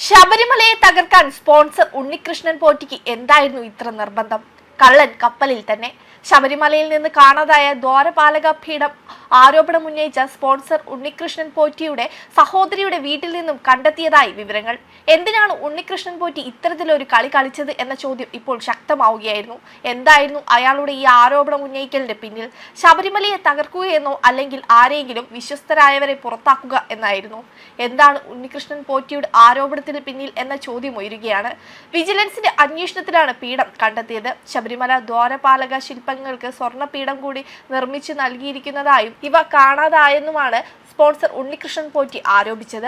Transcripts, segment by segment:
ശബരിമലയെ തകർക്കാൻ സ്പോൺസർ ഉണ്ണികൃഷ്ണൻ പോറ്റിക്ക് എന്തായിരുന്നു ഇത്ര നിർബന്ധം? കള്ളൻ കപ്പലിൽ തന്നെ ശബരിമലയിൽ നിന്ന് കാണാതായ ദ്വാരപാലക പീഠം ആരോപണം ഉന്നയിച്ച സ്പോൺസർ ഉണ്ണികൃഷ്ണൻ പോറ്റിയുടെ സഹോദരിയുടെ വീട്ടിൽ നിന്നും കണ്ടെത്തിയതായി വിവരങ്ങൾ. എന്തിനാണ് ഉണ്ണികൃഷ്ണൻ പോറ്റി ഇത്തരത്തിലൊരു കളി കളിച്ചത് എന്ന ചോദ്യം ഇപ്പോൾ ശക്തമാവുകയായിരുന്നു. എന്തായിരുന്നു അയാളുടെ ഈ ആരോപണം ഉന്നയിക്കലിന്റെ പിന്നിൽ? ശബരിമലയെ തകർക്കുകയെന്നോ അല്ലെങ്കിൽ ആരെങ്കിലും വിശ്വസ്തരായവരെ പുറത്താക്കുക എന്നായിരുന്നു. എന്താണ് ഉണ്ണികൃഷ്ണൻ പോറ്റിയുടെ ആരോപണത്തിന് പിന്നിൽ എന്ന ചോദ്യം ഉയരുകയാണ്. വിജിലൻസിന്റെ അന്വേഷണത്തിലാണ് പീഠം കണ്ടെത്തിയത്. ശബരിമല ദ്വാരപാലക ശില്പങ്ങൾക്ക് സ്വർണപീഠം കൂടി നിർമ്മിച്ചു നൽകിയിരിക്കുന്നതായും ഇവ കാണാതായെന്നുമാണ് സ്പോൺസർ ഉണ്ണികൃഷ്ണൻ പോറ്റി ആരോപിച്ചത്.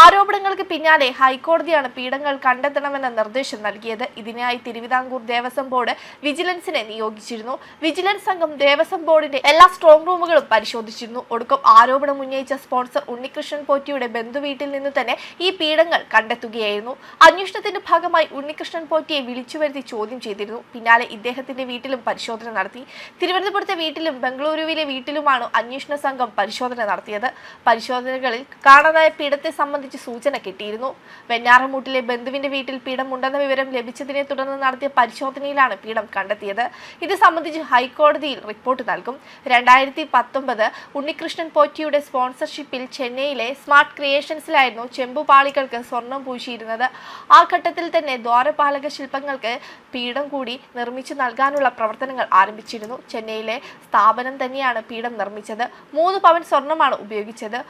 ആരോപണങ്ങൾക്ക് പിന്നാലെ ഹൈക്കോടതിയാണ് പീഠങ്ങൾ കണ്ടെത്തണമെന്ന നിർദ്ദേശം നൽകിയത്. ഇതിനായി തിരുവിതാംകൂർ ദേവസ്വം ബോർഡ് വിജിലൻസിനെ നിയോഗിച്ചിരുന്നു. വിജിലൻസ് സംഘം ദേവസ്വം ബോർഡിന്റെ എല്ലാ സ്ട്രോങ് റൂമുകളും പരിശോധിച്ചിരുന്നു. ഒടുക്കം ആരോപണം ഉന്നയിച്ച സ്പോൺസർ ഉണ്ണികൃഷ്ണൻ പോറ്റിയുടെ ബന്ധുവീട്ടിൽ നിന്ന് തന്നെ ഈ പീഠങ്ങൾ കണ്ടെത്തുകയായിരുന്നു. അന്വേഷണത്തിന്റെ ഭാഗമായി ഉണ്ണികൃഷ്ണൻ പോറ്റിയെ വിളിച്ചു വരുത്തി ചോദ്യം ചെയ്തിരുന്നു. പിന്നാലെ ഇദ്ദേഹത്തിന്റെ വീട്ടിലും പരിശോധന നടത്തി. തിരുവനന്തപുരത്തെ വീട്ടിലും ബംഗളൂരുവിലെ വീട്ടിലുമാണ് അന്വേഷണ സംഘം പരിശോധന നടത്തിയത്. പരിശോധനകളിൽ കാണാതായ പീഠത്തെ സംബന്ധിച്ച് സൂചന കിട്ടിയിരുന്നു. വെഞ്ഞാറമൂട്ടിലെ ബന്ധുവിന്റെ വീട്ടിൽ പീഠമുണ്ടെന്ന വിവരം ലഭിച്ചതിനെ തുടർന്ന് നടത്തിയ പരിശോധനയിലാണ് പീഠം കണ്ടെത്തിയത്. ഇത് സംബന്ധിച്ച് ഹൈക്കോടതിയിൽ റിപ്പോർട്ട് നൽകും. രണ്ടായിരത്തി പത്തൊമ്പത് ഉണ്ണികൃഷ്ണൻ പോറ്റിയുടെ സ്പോൺസർഷിപ്പിൽ ചെന്നൈയിലെ സ്മാർട്ട് ക്രിയേഷൻസിലായിരുന്നു ചെമ്പുപാളികൾക്ക് സ്വർണം പൂശിയിരുന്നത്. ആ ഘട്ടത്തിൽ തന്നെ ദ്വാരപാലക ശില്പങ്ങൾക്ക് പീഠം കൂടി നിർമ്മിച്ചു നൽകാനുള്ള പ്രവർത്തനങ്ങൾ ആരംഭിച്ചിരുന്നു. ചെന്നൈയിലെ സ്ഥാപനം തന്നെയാണ് പീഠം നിർമ്മിച്ചത്. മൂന്ന് പവൻ സ്വർണമാണ് ഉപയോഗിച്ചത്.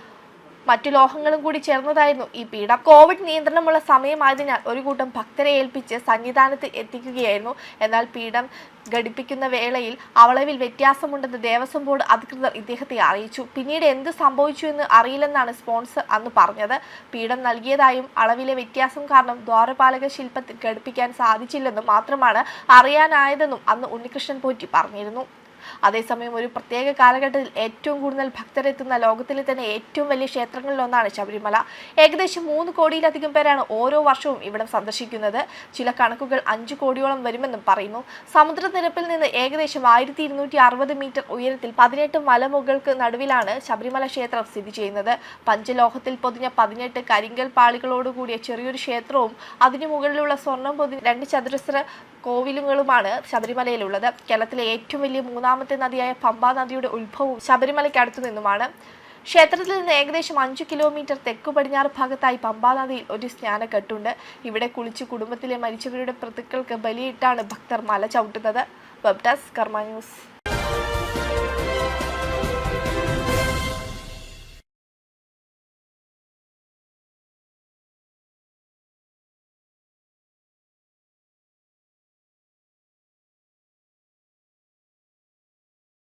മറ്റു ലോഹങ്ങളും കൂടി ചേർന്നതായിരുന്നു ഈ പീഠം. കോവിഡ് നിയന്ത്രണമുള്ള സമയമായതിനാൽ ഒരു കൂട്ടം ഭക്തരെ ഏൽപ്പിച്ച് സന്നിധാനത്ത് എത്തിക്കുകയായിരുന്നു. എന്നാൽ പീഠം ഘടിപ്പിക്കുന്ന വേളയിൽ അളവിൽ വ്യത്യാസമുണ്ടെന്ന് ദേവസ്വം ബോർഡ് അധികൃതർ ഇദ്ദേഹത്തെ അറിയിച്ചു. പിന്നീട് എന്ത് സംഭവിച്ചു എന്ന് അറിയില്ലെന്നാണ് സ്പോൺസർ അന്ന് പറഞ്ഞത്. പീഠം നൽകിയതായും അളവിലെ വ്യത്യാസം കാരണം ദ്വാരപാലക ശില്പത്തിൽ ഘടിപ്പിക്കാൻ സാധിച്ചില്ലെന്നും മാത്രമാണ് അറിയാനായതെന്നും അന്ന് ഉണ്ണികൃഷ്ണൻ പോറ്റി പറഞ്ഞിരുന്നു. അതേസമയം ഒരു പ്രത്യേക കാലഘട്ടത്തിൽ ഏറ്റവും കൂടുതൽ ഭക്തരെത്തുന്ന ലോകത്തിലെ തന്നെ ഏറ്റവും വലിയ ക്ഷേത്രങ്ങളിലൊന്നാണ് ശബരിമല. ഏകദേശം മൂന്ന് കോടിയിലധികം പേരാണ് ഓരോ വർഷവും ഇവിടം സന്ദർശിക്കുന്നത്. ചില കണക്കുകൾ അഞ്ചു കോടിയോളം വരുമെന്നും പറയുന്നു. സമുദ്രനിരപ്പിൽ നിന്ന് ഏകദേശം ആയിരത്തി ഇരുന്നൂറ്റി അറുപത് മീറ്റർ ഉയരത്തിൽ പതിനെട്ട് മലമുകൾക്ക് നടുവിലാണ് ശബരിമല ക്ഷേത്രം സ്ഥിതി ചെയ്യുന്നത്. പഞ്ചലോഹത്തിൽ പൊതിഞ്ഞ പതിനെട്ട് കരിങ്കൽ പാളികളോടുകൂടിയ ചെറിയൊരു ക്ഷേത്രവും അതിനു മുകളിലുള്ള സ്വർണം പൊതിഞ്ഞ രണ്ട് ചതുരശ്ര കോവിലുകളുമാണ് ശബരിമലയിലുള്ളത്. കേരളത്തിലെ ഏറ്റവും വലിയ മൂന്നാമത്തെ നദിയായ പമ്പ നദിയുടെ ഉത്ഭവവും ശബരിമലയ്ക്ക് അടുത്തു നിന്നുമാണ്. ക്ഷേത്രത്തിൽ നിന്ന് ഏകദേശം അഞ്ച് കിലോമീറ്റർ തെക്ക് പടിഞ്ഞാറ് ഭാഗത്തായി പമ്പാ നദിയിൽ ഒരു സ്നാനക്കെട്ടുണ്ട്. ഇവിടെ കുളിച്ച് കുടുംബത്തിലെ മരിച്ചവരുടെ പ്രതിക്കൾക്ക് ബലിയിട്ടാണ് ഭക്തർ മല ചവിട്ടുന്നത്. വെബ് കർമ്മ ന്യൂസ്.